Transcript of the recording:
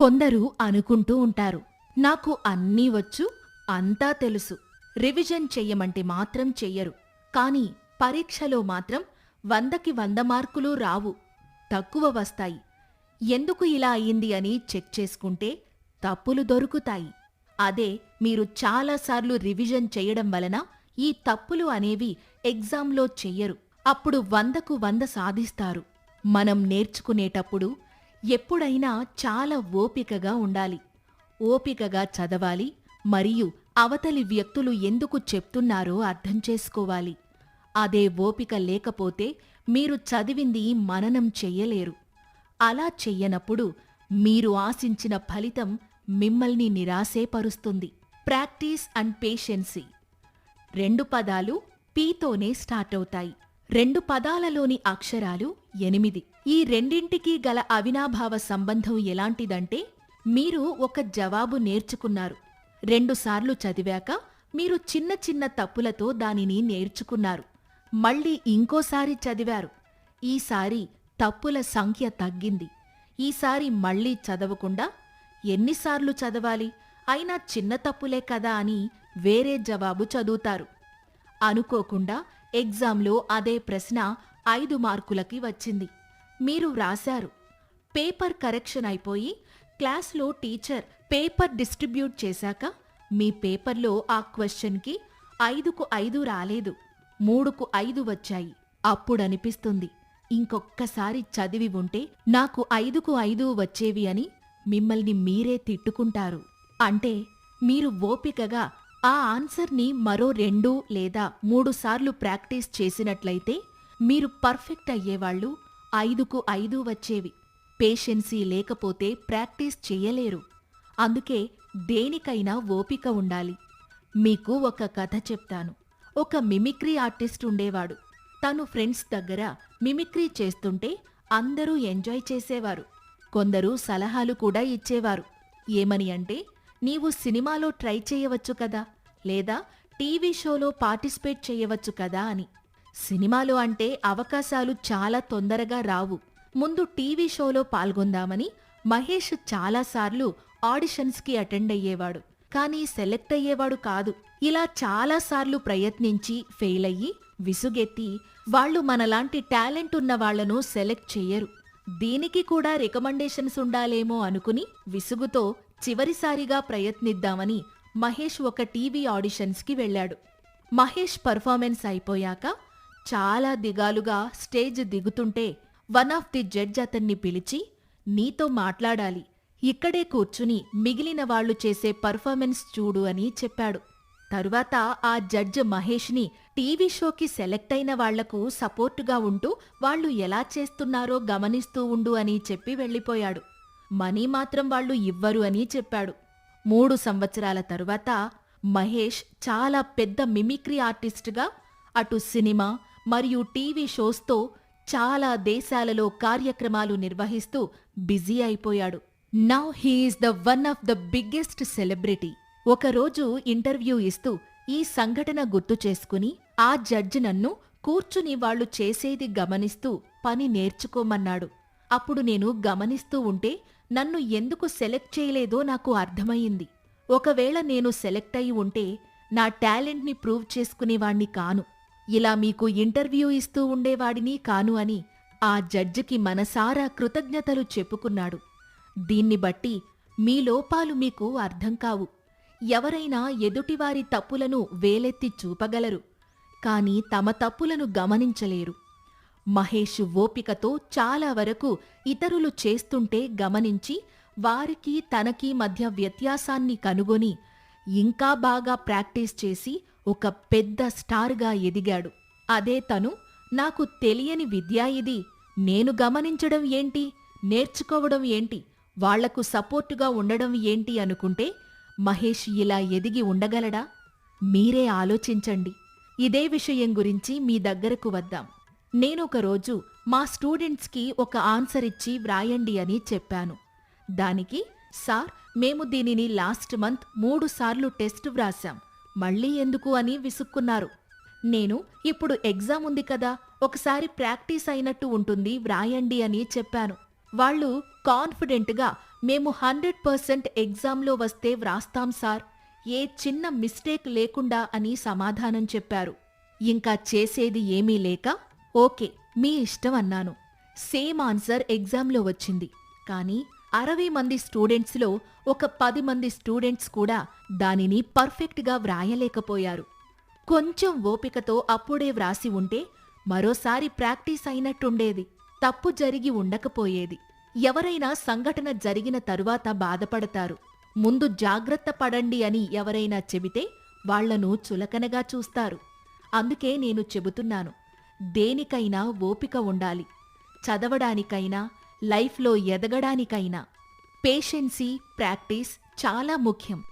కొందరు అనుకుంటూ ఉంటారు నాకు అన్నీ వచ్చు అంతా తెలుసు. రివిజన్ చెయ్యమంటే మాత్రం చెయ్యరు. కాని పరీక్షలో మాత్రం వందకి వంద మార్కులు రావు తక్కువ వస్తాయి. ఎందుకు ఇలా అయింది అని చెక్ చేసుకుంటే తప్పులు దొరుకుతాయి. అదే మీరు చాలాసార్లు రివిజన్ చేయడం వలన ఈ తప్పులు అనేవి ఎగ్జామ్లో చెయ్యరు. అప్పుడు వందకు వంద సాధిస్తారు. మనం నేర్చుకునేటప్పుడు ఎప్పుడైనా చాలా ఓపికగా ఉండాలి. ఓపికగా చదవాలి మరియు అవతలి వ్యక్తులు ఎందుకు చెప్తున్నారో అర్థం చేసుకోవాలి. అదే ఓపిక లేకపోతే మీరు చదివింది మననం చెయ్యలేరు అలా చెయ్యనప్పుడు మీరు ఆశించిన ఫలితం మిమ్మల్ని నిరాశేపరుస్తుంది. Practice and పేషెన్సీ. రెండు పదాలు పీతోనే స్టార్ట్ అవుతాయి. రెండు పదాలలోని అక్షరాలు ఎనిమిది. ఈ రెండింటికి గల అవినాభావ సంబంధం ఎలాంటిదంటే మీరు ఒక జవాబు నేర్చుకున్నారు. రెండుసార్లు చదివాక మీరు చిన్న చిన్న తప్పులతో దానిని నేర్చుకున్నారు. మళ్ళీ ఇంకోసారి చదివారు. ఈసారి తప్పుల సంఖ్య తగ్గింది. ఈసారి మళ్ళీ చదవకుండా ఎన్నిసార్లు చదవాలి? అయినా చిన్న తప్పులే కదా అని వేరే జవాబు చదువుతారు. అనుకోకుండా ఎగ్జామ్లో అదే ప్రశ్న ఐదు మార్కులకి వచ్చింది. మీరు వ్రాశారు. పేపర్ కరెక్షన్ అయిపోయి క్లాస్లో టీచర్ పేపర్ డిస్ట్రిబ్యూట్ చేశాక మీ పేపర్లో ఆ క్వశ్చన్కి ఐదుకు ఐదు రాలేదు మూడుకు ఐదు వచ్చాయి. అప్పుడనిపిస్తుంది ఇంకొక్కసారి చదివి ఉంటే నాకు ఐదుకు ఐదు వచ్చేవి అని మిమ్మల్ని మీరే తిట్టుకుంటారు. అంటే మీరు ఓపికగా ఆ ఆన్సర్ని మరో రెండు లేదా మూడు సార్లు ప్రాక్టీస్ చేసినట్లయితే మీరు పర్ఫెక్ట్ అయ్యేవాళ్ళు ఐదుకు ఐదు వచ్చేవి. పేషెన్సీ లేకపోతే ప్రాక్టీస్ చేయలేరు. అందుకే దేనికైనా ఓపిక ఉండాలి. మీకు ఒక కథ చెప్తాను. ఒక మిమిక్రీ ఆర్టిస్ట్ ఉండేవాడు. తను ఫ్రెండ్స్ దగ్గర మిమిక్రీ చేస్తుంటే అందరూ ఎంజాయ్ చేసేవారు. కొందరు సలహాలు కూడా ఇచ్చేవారు. ఏమని అంటే నీవు సినిమాలో ట్రై చేయవచ్చు కదా! లేదా టీవీ షోలో పార్టిసిపేట్ చేయవచ్చు కదా అని. సినిమాలు అంటే అవకాశాలు చాలా తొందరగా రావు. ముందు టీవీ షోలో పాల్గొందామని మహేష్ చాలాసార్లు ఆడిషన్స్కి అటెండ్ అయ్యేవాడు. కానీ సెలెక్ట్ అయ్యేవాడు కాదు. ఇలా చాలాసార్లు ప్రయత్నించి ఫెయిల్ అయ్యి విసుగెత్తి వాళ్ళు మనలాంటి టాలెంట్ ఉన్న వాళ్ళను సెలెక్ట్ చెయ్యరు దీనికి కూడా రికమెండేషన్స్ ఉండాలేమో అనుకుని విసుగుతో చివరిసారిగా ప్రయత్నిద్దామని మహేష్ ఒక టీవీ ఆడిషన్స్కి వెళ్ళాడు. మహేష్ పర్ఫార్మెన్స్ అయిపోయాక చాలా దిగాలుగా స్టేజ్ దిగుతుంటే వన్ ఆఫ్ ది జడ్జ్ అతన్ని పిలిచి నీతో మాట్లాడాలి. ఇక్కడే కూర్చుని మిగిలిన వాళ్ళు చేసే పర్ఫార్మెన్స్ చూడు అని చెప్పాడు. తరువాత ఆ జడ్జ్ మహేష్ని టీవీ షోకి సెలెక్ట్ అయిన వాళ్ళకు సపోర్టుగా ఉంటూ వాళ్ళు ఎలా చేస్తున్నారో గమనిస్తూ ఉండు అని చెప్పి వెళ్ళిపోయాడు. మనీ మాత్రం వాళ్ళు ఇవ్వరు అని చెప్పాడు. మూడు సంవత్సరాల తరువాత మహేష్ చాలా పెద్ద మిమిక్రీ ఆర్టిస్టుగా అటు సినిమా మరియు టీవీ షోస్తో చాలా దేశాలలో కార్యక్రమాలు నిర్వహిస్తూ బిజీ అయిపోయాడు. Now he's the one of the biggest celebrity ఒకరోజు ఇంటర్వ్యూ ఇస్తూ ఈ సంఘటన గుర్తు చేసుకుని ఆ జడ్జి నన్ను కూర్చుని వాళ్ళు చేసేది గమనిస్తూ పని నేర్చుకోమన్నాడు. అప్పుడు నేను గమనిస్తూ ఉంటే నన్ను ఎందుకు సెలెక్ట్ చేయలేదో నాకు అర్థమయ్యింది. ఒకవేళ నేను సెలెక్ట్ అయి ఉంటే నా టాలెంట్ని ప్రూవ్ చేసుకునేవాణ్ణి కాను. ఇలా మీకు ఇంటర్వ్యూ ఇస్తూ ఉండేవాడిని కాను అని ఆ జడ్జికి మనసారా కృతజ్ఞతలు చెప్పుకున్నాడు. దీన్ని బట్టి మీ లోపాలు మీకు అర్థం కావు. ఎవరైనా ఎదుటివారి తప్పులను వేలెత్తి చూపగలరు. కాని తమ తప్పులను గమనించలేరు. మహేష్ ఓపికతో చాలా వరకు ఇతరులు చేస్తుంటే గమనించి వారికి తనకి మధ్య వ్యత్యాసాన్ని కనుగొని ఇంకా బాగా ప్రాక్టీస్ చేసి ఒక పెద్ద స్టార్గా ఎదిగాడు. అదే తను నాకు తెలియని విద్య ఇది. నేను గమనించడం ఏంటి? నేర్చుకోవడం ఏంటి? వాళ్ళకు సపోర్టుగా ఉండడం ఏంటి? అనుకుంటే మహేష్ ఇలా ఎదిగి ఉండగలడా? మీరే ఆలోచించండి. ఇదే విషయం గురించి మీ దగ్గరకు వద్దాం. నేనొకరోజు మా స్టూడెంట్స్కి ఒక ఆన్సర్ ఇచ్చి వ్రాయండి అని చెప్పాను. దానికి సార్ మేము దీనిని లాస్ట్ మంత్ మూడు సార్లు టెస్ట్ వ్రాసాం. మళ్ళీ ఎందుకు? అని విసుక్కున్నారు. నేను ఇప్పుడు ఎగ్జామ్ ఉంది కదా ఒకసారి ప్రాక్టీస్ అయినట్టు ఉంటుంది వ్రాయండి అని చెప్పాను. వాళ్ళు కాన్ఫిడెంట్గా మేము హండ్రెడ్ పర్సెంట్ ఎగ్జామ్లో వస్తే వ్రాస్తాం సార్. ఏ చిన్న మిస్టేక్ లేకుండా అని సమాధానం చెప్పారు. ఇంకా చేసేది ఏమీ లేక ఓకే మీ ఇష్టం అన్నాను. సేమ్ ఆన్సర్ ఎగ్జామ్లో వచ్చింది. కానీ అరవై మంది స్టూడెంట్స్లో ఒక పది మంది స్టూడెంట్స్ కూడా దానిని పర్ఫెక్ట్గా వ్రాయలేకపోయారు. కొంచెం ఓపికతో అప్పుడే వ్రాసి ఉంటే మరోసారి ప్రాక్టీస్ అయినట్టుండేది. తప్పు జరిగి ఉండకపోయేది. ఎవరైనా సంఘటన జరిగిన తరువాత బాధపడతారు. ముందు జాగ్రత్త పడండి అని ఎవరైనా చెబితే వాళ్ళను చులకనగా చూస్తారు. అందుకే నేను చెబుతున్నాను. దేనికైనా ఓపిక ఉండాలి. చదవడానికైనా లైఫ్లో ఎదగడానికైనా. పేషెన్సీ ప్రాక్టీస్ చాలా ముఖ్యం.